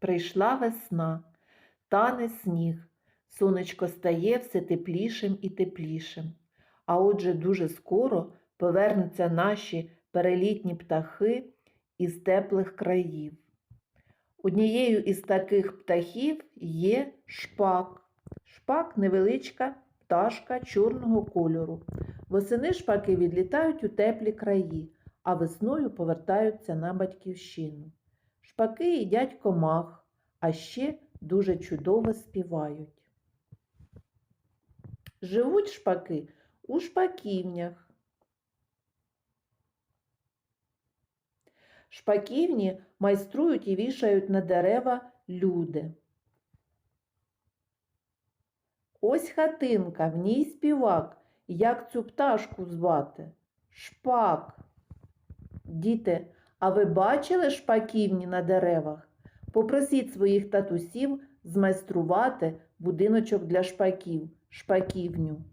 Прийшла весна, тане сніг, сонечко стає все теплішим і теплішим. А отже, дуже скоро повернуться наші перелітні птахи із теплих країв. Однією із таких птахів є шпак. Шпак невеличка пташка чорного кольору. Восени шпаки відлітають у теплі краї, а весною повертаються на батьківщину. Шпаки їдять комах, а ще дуже чудово співають. Живуть шпаки у шпаківнях. Шпаківні майструють і вішають на дерева люди. Ось хатинка, в ній співак. Як цю пташку звати? Шпак. Діти, а ви бачили шпаківні на деревах? Попросіть своїх татусів змайструвати будиночок для шпаків, шпаківню.